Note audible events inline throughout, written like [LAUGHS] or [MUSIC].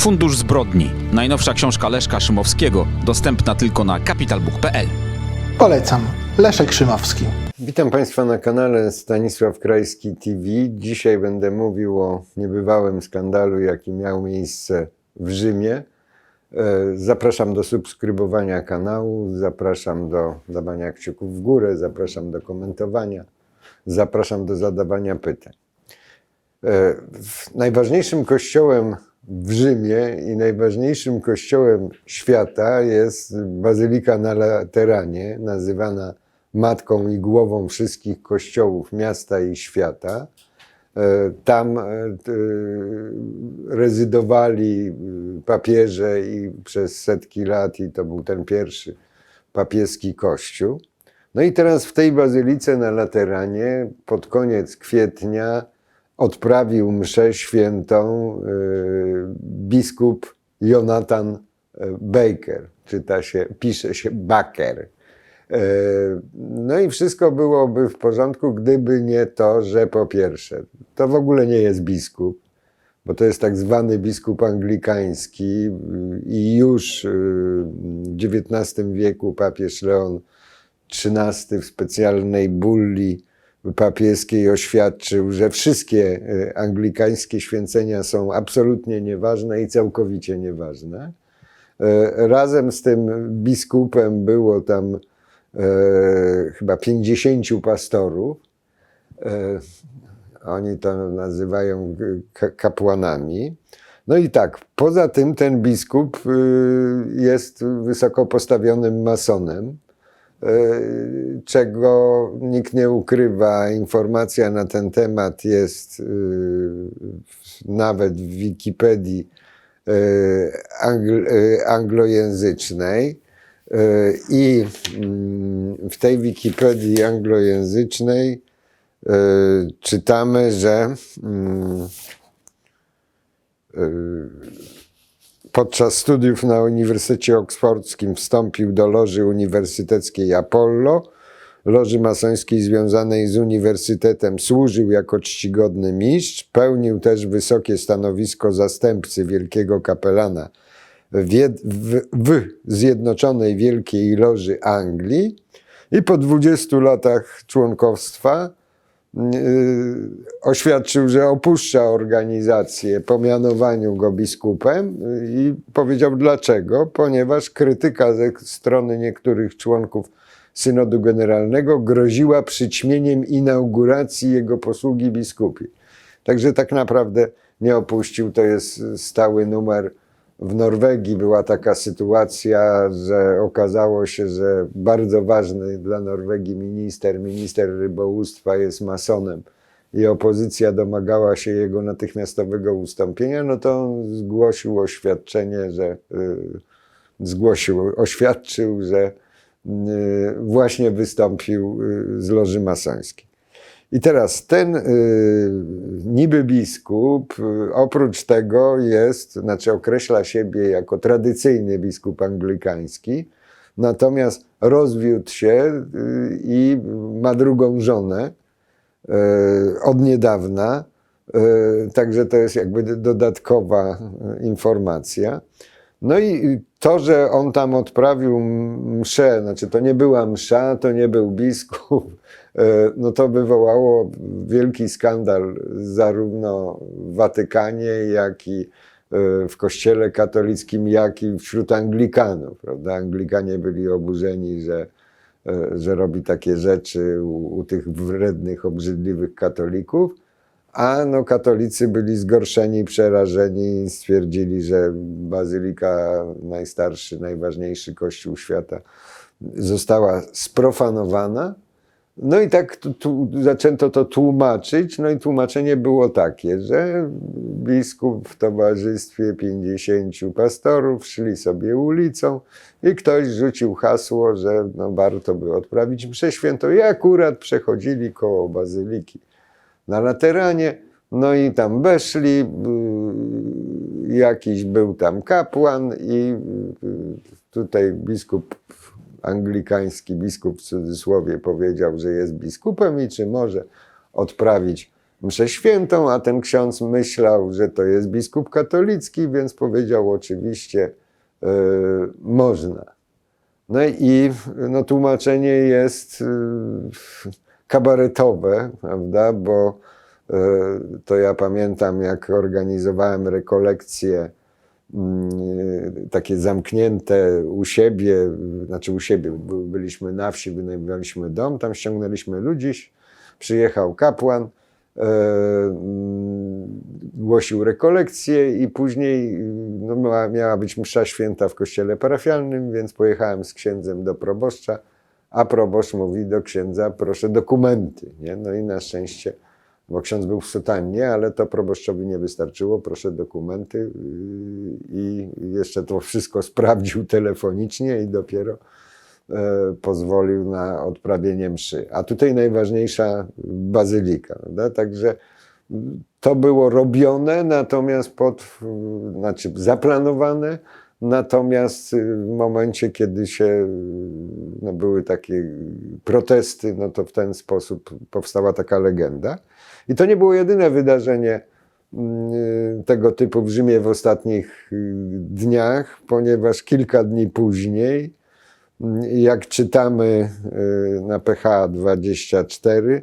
Fundusz Zbrodni. Najnowsza książka Leszka Szymowskiego, dostępna tylko na capitalbook.pl. Polecam. Leszek Szymowski. Witam Państwa na kanale Stanisław Krajski TV. Dzisiaj będę mówił o niebywałym skandalu, jaki miał miejsce w Rzymie. E, Zapraszam do subskrybowania kanału, zapraszam do dawania kciuków w górę, zapraszam do komentowania, zapraszam do zadawania pytań. E, w- Najważniejszym kościołem w Rzymie i najważniejszym kościołem świata jest Bazylika na Lateranie, nazywana matką i głową wszystkich kościołów miasta i świata. E, Tam e, t- rezydowali papieże i przez setki lat, i to był ten pierwszy papieski kościół. No i teraz w tej bazylice na Lateranie pod koniec kwietnia odprawił mszę świętą y, biskup Jonathan y, Baker. Czyta się, pisze się Baker. E, No i wszystko byłoby w porządku, gdyby nie to, że po pierwsze, to w ogóle nie jest biskup, bo to jest tak zwany biskup anglikański y, i już y, w XIX wieku papież Leon XIII w specjalnej bulli papieskiej oświadczył, że wszystkie y, anglikańskie święcenia są absolutnie nieważne i całkowicie nieważne. E, Razem z tym biskupem było tam e, chyba 50 pastorów. E, oni to nazywają ka- kapłanami. No i tak, poza tym ten biskup y, jest wysoko postawionym masonem, y, czego nikt nie ukrywa. Informacja na ten temat jest w- nawet w Wikipedii y, anglojęzycznej. I mm, w tej Wikipedii anglojęzycznej czytamy, że mm, podczas studiów na Uniwersytecie Oksfordzkim wstąpił do loży uniwersyteckiej Apollo, loży masońskiej związanej z uniwersytetem, służył jako czcigodny mistrz, pełnił też wysokie stanowisko zastępcy wielkiego kapelana w, w, w Zjednoczonej Wielkiej Loży Anglii. I po 20 latach członkowstwa yy, oświadczył, że opuszcza organizację po mianowaniu go biskupem i powiedział dlaczego, ponieważ krytyka ze strony niektórych członków synodu generalnego groziła przyćmieniem inauguracji jego posługi biskupi. Także tak naprawdę nie opuścił, to jest stały numer. W Norwegii była taka sytuacja, że okazało się, że bardzo ważny dla Norwegii minister, minister rybołówstwa jest masonem i opozycja domagała się jego natychmiastowego ustąpienia, no to on zgłosił oświadczenie, że y, zgłosił, oświadczył, że y, właśnie wystąpił y, z loży masońskiej. I teraz ten y, niby biskup, y, oprócz tego jest, znaczy określa siebie jako tradycyjny biskup anglikański, natomiast rozwiódł się y, i ma drugą żonę y, od niedawna, y, także to jest jakby dodatkowa informacja. No i to, że on tam odprawił mszę, znaczy to nie była msza, to nie był biskup, no to wywołało wielki skandal zarówno w Watykanie, jak i e, w kościele katolickim, jak i wśród Anglikanów. Prawda? Anglikanie byli oburzeni, że, e, że robi takie rzeczy u, u tych wrednych, obrzydliwych katolików. A no, katolicy byli zgorszeni, przerażeni i stwierdzili, że bazylika, najstarszy, najważniejszy kościół świata, została sprofanowana. No i tak tu, tu zaczęto to tłumaczyć. No i tłumaczenie było takie, że biskup w towarzystwie 50 pastorów szli sobie ulicą i ktoś rzucił hasło, że no, warto by odprawić mszę świętą i akurat przechodzili koło bazyliki na Lateranie. No i tam weszli, y, jakiś był tam kapłan i y, tutaj biskup anglikański, biskup w cudzysłowie powiedział, że jest biskupem i czy może odprawić mszę świętą, a ten ksiądz myślał, że to jest biskup katolicki, więc powiedział oczywiście e, można. No i no, tłumaczenie jest y, kabaretowe, prawda, bo y, to ja pamiętam, jak organizowałem rekolekcje takie zamknięte u siebie, znaczy u siebie, by- byliśmy na wsi, wynajmowaliśmy dom, tam ściągnęliśmy ludzi, przyjechał kapłan, e, mm, głosił rekolekcje i później no, miała, miała być msza święta w kościele parafialnym, więc pojechałem z księdzem do proboszcza, a proboszcz mówi do księdza, proszę dokumenty. Nie? No i na szczęście, bo ksiądz był w sutannie, ale to proboszczowi nie wystarczyło, proszę dokumenty yy, i jeszcze to wszystko [LAUGHS] sprawdził telefonicznie i dopiero e, pozwolił na odprawienie mszy. A tutaj najważniejsza bazylika. Prawda? Także mm, to było robione, natomiast pod, znaczy zaplanowane, natomiast y, w momencie, kiedy się y, no, były takie protesty, no to w ten sposób powstała taka legenda. I to nie było jedyne wydarzenie mm, y, tego typu w Rzymie w ostatnich dniach, ponieważ kilka dni później jak czytamy na PH 24, y,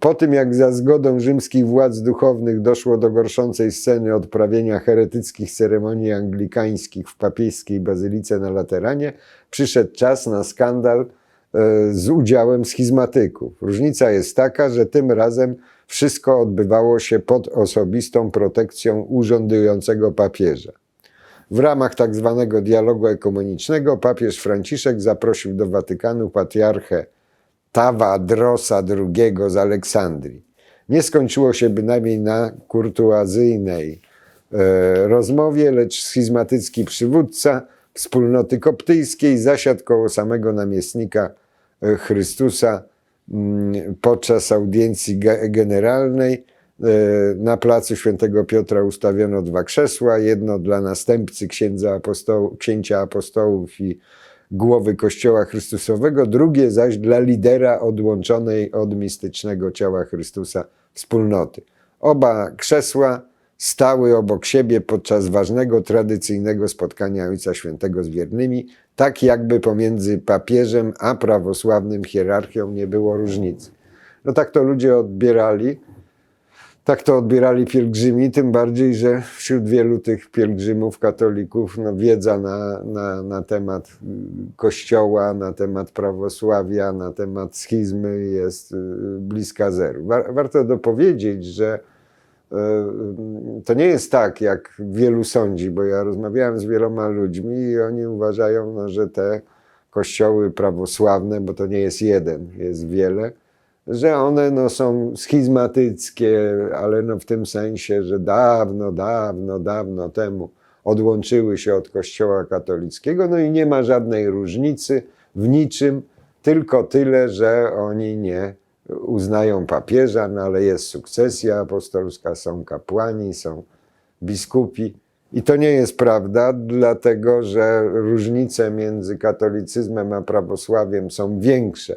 po tym jak za zgodą rzymskich władz duchownych doszło do gorszącej sceny odprawienia heretyckich ceremonii anglikańskich w papieskiej bazylice na Lateranie, przyszedł czas na skandal y, z udziałem schizmatyków. Różnica jest taka, że tym razem wszystko odbywało się pod osobistą protekcją urzędującego papieża. W ramach tak zwanego dialogu ekumenicznego papież Franciszek zaprosił do Watykanu patriarchę Tawadrosa II z Aleksandrii. Nie skończyło się bynajmniej na kurtuazyjnej e, rozmowie, lecz schizmatycki przywódca wspólnoty koptyjskiej zasiadł koło samego namiestnika e, Chrystusa mm, podczas audiencji ge- generalnej. E, Na placu Świętego Piotra ustawiono dwa krzesła, jedno dla następcy księdza apostołu, księcia apostołów i głowy Kościoła Chrystusowego, drugie zaś dla lidera odłączonej od mistycznego ciała Chrystusa wspólnoty. Oba krzesła stały obok siebie podczas ważnego, tradycyjnego spotkania Ojca Świętego z wiernymi, tak jakby pomiędzy papieżem a prawosławnym hierarchią nie było różnicy. No tak to ludzie odbierali. Tak to odbierali pielgrzymi, tym bardziej, że wśród wielu tych pielgrzymów, katolików, no, wiedza na, na, na temat Kościoła, na temat prawosławia, na temat schizmy jest y, bliska zeru. War, warto dopowiedzieć, że y, to nie jest tak, jak wielu sądzi, bo ja rozmawiałem z wieloma ludźmi i oni uważają, no, że te kościoły prawosławne, bo to nie jest jeden, jest wiele, że one no, są schizmatyckie, ale no, w tym sensie, że dawno, dawno, dawno temu odłączyły się od Kościoła katolickiego, no i nie ma żadnej różnicy w niczym, tylko tyle, że oni nie uznają papieża, no ale jest sukcesja apostolska, są kapłani, są biskupi. I to nie jest prawda, dlatego że różnice między katolicyzmem a prawosławiem są większe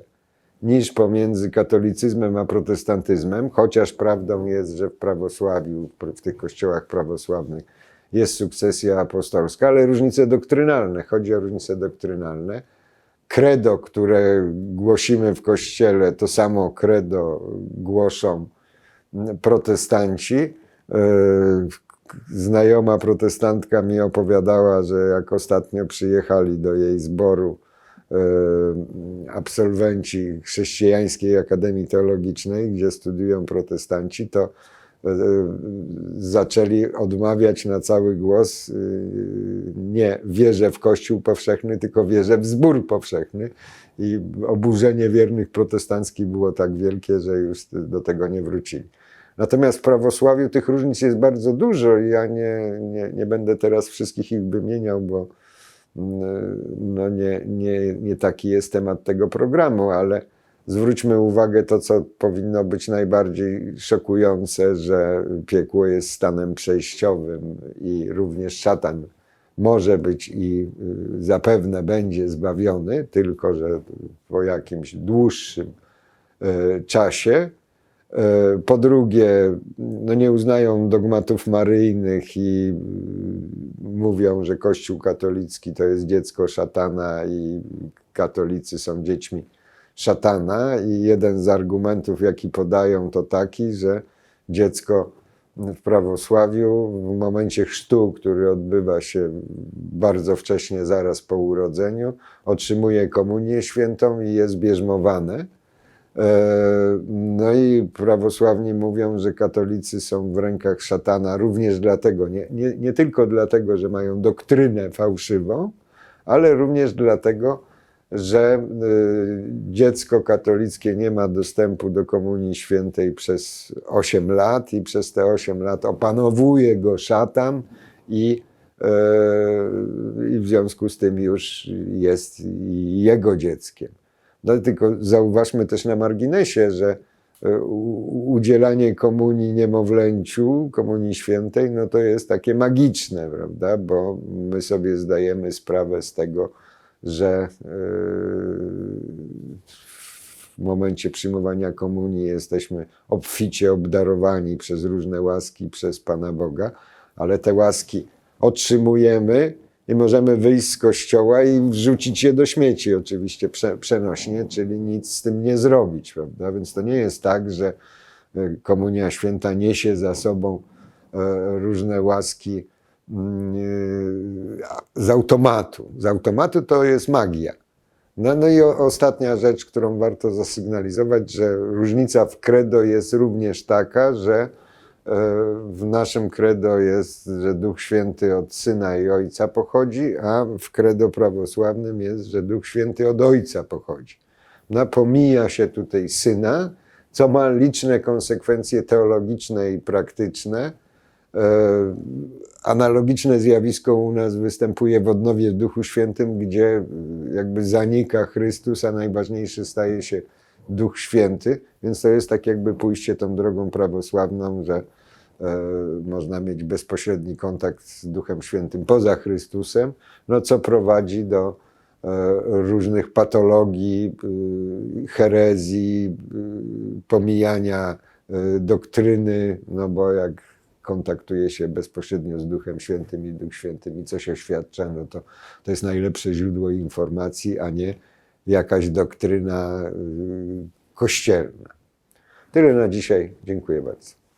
niż pomiędzy katolicyzmem a protestantyzmem, chociaż prawdą jest, że w prawosławiu, w tych kościołach prawosławnych jest sukcesja apostolska, ale różnice doktrynalne. Chodzi o różnice doktrynalne. Credo, które głosimy w kościele, to samo credo głoszą protestanci. E, Znajoma protestantka mi opowiadała, że jak ostatnio przyjechali do jej zboru absolwenci Chrześcijańskiej Akademii Teologicznej, gdzie studiują protestanci, to e, zaczęli odmawiać na cały głos e, nie wierzę w Kościół powszechny, tylko wierzę w zbór powszechny. I oburzenie wiernych protestanckich było tak wielkie, że już do tego nie wrócili. Natomiast w prawosławiu tych różnic jest bardzo dużo i ja nie, nie, nie będę teraz wszystkich ich wymieniał, bo no nie, nie, nie taki jest temat tego programu, ale zwróćmy uwagę to, co powinno być najbardziej szokujące, że piekło jest stanem przejściowym i również szatan może być i y, zapewne będzie zbawiony, tylko że po jakimś dłuższym y, czasie. E, Po drugie, no nie uznają dogmatów maryjnych i y, mówią, że Kościół katolicki to jest dziecko szatana i katolicy są dziećmi szatana. I jeden z argumentów, jaki podają, to taki, że dziecko w prawosławiu w momencie chrztu, który odbywa się bardzo wcześnie, zaraz po urodzeniu, otrzymuje komunię świętą i jest bierzmowane. E, No i prawosławni mówią, że katolicy są w rękach szatana również dlatego, nie, nie, nie tylko dlatego, że mają doktrynę fałszywą, ale również dlatego, że y, dziecko katolickie nie ma dostępu do Komunii Świętej przez 8 lat i przez te 8 lat opanowuje go szatan i, e, i w związku z tym już jest jego dzieckiem. No, tylko zauważmy też na marginesie, że e, udzielanie komunii niemowlęciu, komunii świętej, no to jest takie magiczne, prawda? Bo my sobie zdajemy sprawę z tego, że e, w momencie przyjmowania komunii jesteśmy obficie obdarowani przez różne łaski przez Pana Boga, ale te łaski otrzymujemy i możemy wyjść z kościoła i wrzucić je do śmieci, oczywiście prze, przenośnie, czyli nic z tym nie zrobić, prawda? Więc to nie jest tak, że e, komunia święta niesie za sobą e, różne łaski mm, e, z automatu. Z automatu to jest magia. No, no i ostatnia rzecz, którą warto zasygnalizować, że różnica w credo jest również taka, że w naszym credo jest, że Duch Święty od Syna i Ojca pochodzi, a w credo prawosławnym jest, że Duch Święty od Ojca pochodzi. No, pomija się tutaj Syna, co ma liczne konsekwencje teologiczne i praktyczne. E, Analogiczne zjawisko u nas występuje w odnowie w Duchu Świętym, gdzie e, jakby zanika Chrystus, a najważniejszy staje się Duch Święty, więc to jest tak jakby pójście tą drogą prawosławną, że e, można mieć bezpośredni kontakt z Duchem Świętym poza Chrystusem, no co prowadzi do e, różnych patologii, y, herezji, pomijania doktryny, no bo jak kontaktuje się bezpośrednio z Duchem Świętym i Duch Świętym i coś oświadcza, no to to jest najlepsze źródło informacji, a nie jakaś doktryna kościelna. Tyle na dzisiaj. Dziękuję bardzo.